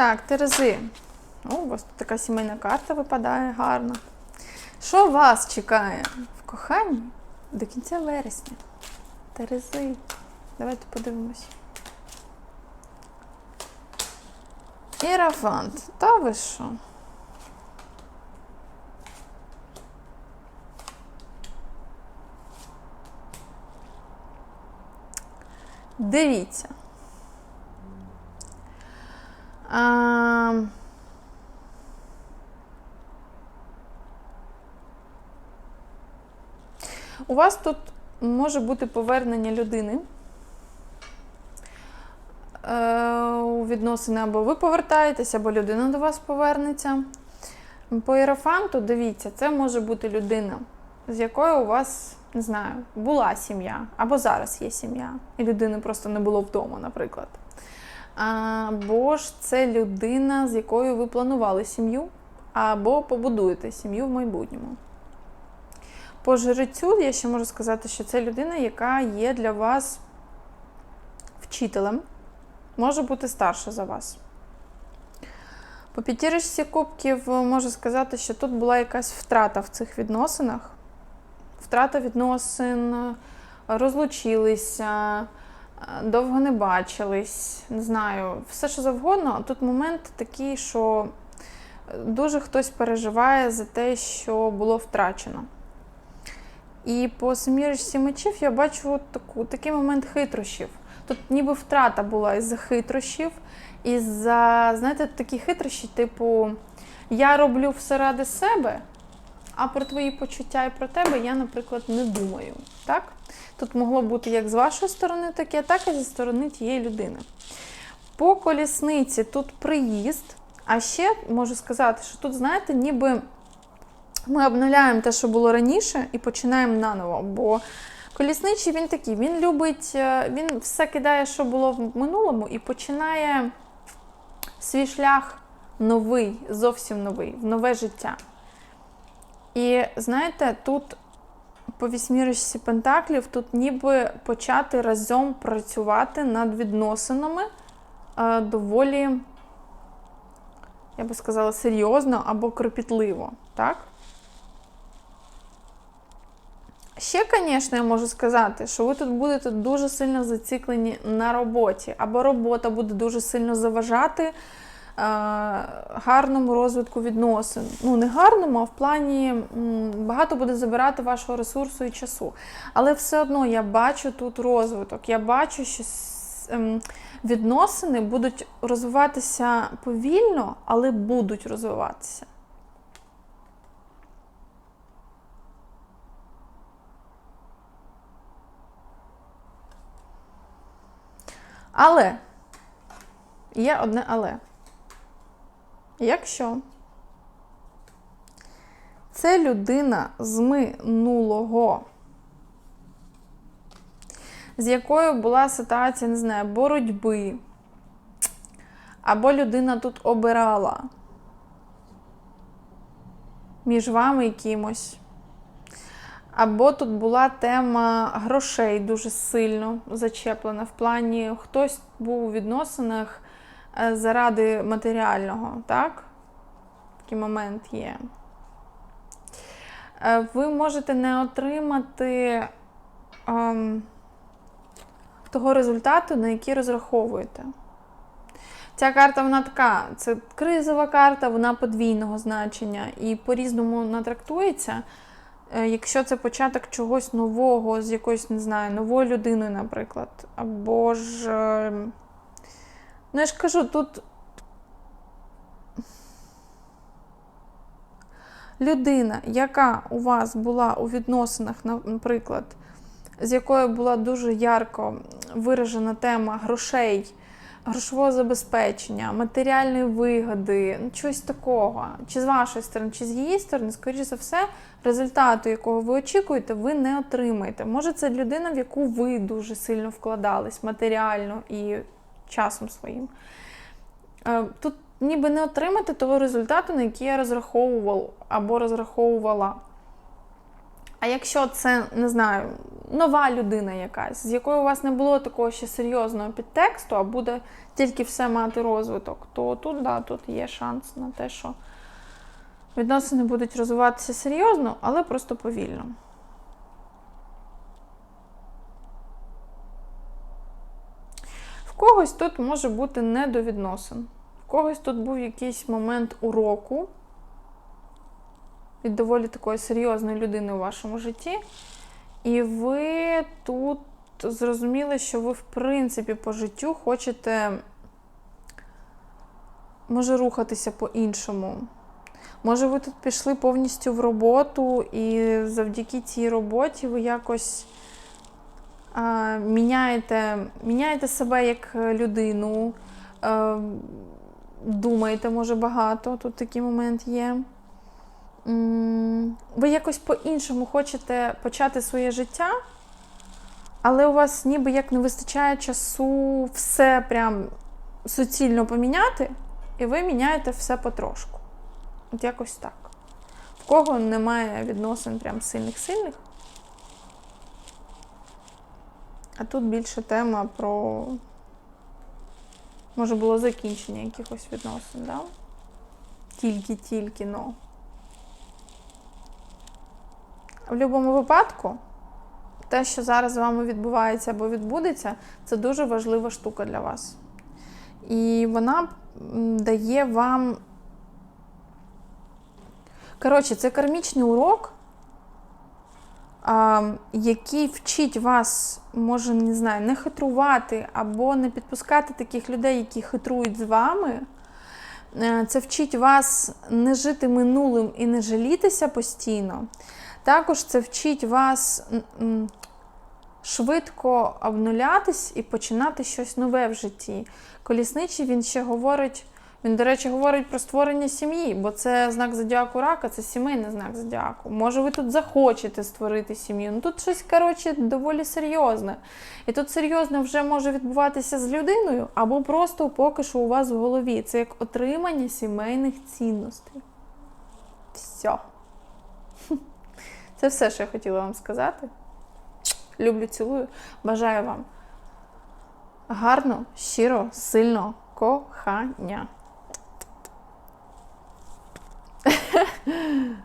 Так, Терези. О, у вас тут така сімейна карта випадає гарна. Що вас чекає в коханні до кінця вересня? Терези. Давайте подивимось. Ірафант. Та ви що? Дивіться. А... У вас тут може бути повернення людини е, у відносини, або ви повертаєтесь, або людина до вас повернеться. По іерофанту, дивіться, це може бути людина, з якою у вас, не знаю, була сім'я, або зараз є сім'я, і людини просто не було вдома, наприклад. Або ж це людина, з якою ви планували сім'ю, або побудуєте сім'ю в майбутньому. По жрецю я ще можу сказати, що це людина, яка є для вас вчителем, може бути старша за вас. По п'ятірочці кубків можу сказати, що тут була якась втрата в цих відносинах. Втрата відносин, розлучилися, довго не бачились, не знаю, все що завгодно. А Тут момент такий, що дуже хтось переживає за те, що було втрачено. І по семірочці мечів я бачу таку, такий момент хитрощів. Тут ніби втрата була із-за хитрощів, із-за, знаєте, такі хитрощі, типу, я роблю все ради себе, а про твої почуття і про тебе я, наприклад, не думаю. Так? Тут могло бути як з вашої сторони таке, так і зі сторони тієї людини. По колісниці тут приїзд, а ще можу сказати, що тут, знаєте, ніби ми обнуляємо те, що було раніше, і починаємо наново. Бо колісничий він такий, він любить, е, він все кидає, що було в минулому, і починає свій шлях новий, зовсім новий, в нове життя. І знаєте, тут по вісьмірочці Пентаклів, тут ніби почати разом працювати над відносинами е, доволі, я би сказала, серйозно або кропітливо. так? Ще, звісно, я можу сказати, що ви тут будете дуже сильно зациклені на роботі, або робота буде дуже сильно заважати гарному розвитку відносин. Ну, не гарному, а в плані багато буде забирати вашого ресурсу і часу. Але все одно я бачу тут розвиток. Я бачу, що ем, відносини будуть розвиватися повільно, але будуть розвиватися. Але є одне але. Якщо це людина з минулого, з якою була ситуація, не знаю, боротьби, або людина тут обирала між вами і кимось. Або тут була тема грошей дуже сильно зачеплена. В плані хтось був у відносинах заради матеріального, так? Такий момент є. Е, Ви можете не отримати ем, того результату, на який розраховуєте. Ця карта, вона така, це кризова карта, вона подвійного значення і по-різному вона трактується. Е, Якщо це початок чогось нового, з якоюсь, не знаю, новою людиною, наприклад. Або ж. Ну, я ж кажу, тут. Людина, яка у вас була у відносинах, наприклад, з якою була дуже ярко виражена тема грошей, грошового забезпечення, матеріальної вигоди, ну, чогось такого, чи з вашої сторони, чи з її сторони, скоріше за все, результату, якого ви очікуєте, ви не отримаєте. Може, це людина, в яку ви дуже сильно вкладались матеріально і часом своїм. Е, Тут ніби не отримати того результату, на який я розраховував або розраховувала. А якщо це, не знаю, нова людина якась, з якою у вас не було такого ще серйозного підтексту, а буде тільки все мати розвиток, то тут, да, тут є шанс на те, що відносини будуть розвиватися серйозно, але просто повільно. В когось тут може бути не до відносин. В когось тут був якийсь момент уроку від доволі такої серйозної людини у вашому житті. І ви тут зрозуміли, що ви, в принципі, по життю хочете, може, рухатися по-іншому. Може, ви тут пішли повністю в роботу, і завдяки цій роботі ви якось міняєте, міняєте себе як людину, думаєте, може, багато. Тут такий момент є. Ви якось по-іншому хочете почати своє життя, але у вас ніби як не вистачає часу все прям суцільно поміняти, і ви міняєте все потрошку. От якось так. В кого немає відносин прям сильних-сильних. А тут більше тема про. Може було закінчення якихось відносин, да? Тільки-тільки, ну. В будь-якому випадку, те, що зараз з вами відбувається або відбудеться, це дуже важлива штука для вас. І вона дає вам. Коротше, це кармічний урок, який вчить вас, може, не знаю, не хитрувати або не підпускати таких людей, які хитрують з вами. Е, Це вчить вас не жити минулим і не жалітися постійно. Також це вчить вас швидко обнулятись і починати щось нове в житті. Колісничий він ще говорить, він, до речі, говорить про створення сім'ї, бо це знак зодіаку рака, це сімейний знак зодіаку. Може, ви тут захочете створити сім'ю. Ну тут щось, коротше, доволі серйозне. І тут серйозно вже може відбуватися з людиною, або просто поки що у вас в голові. Це як отримання сімейних цінностей. Все. Це все, що я хотіла вам сказати. Люблю, цілую. Бажаю вам гарно, щиро, сильного кохання.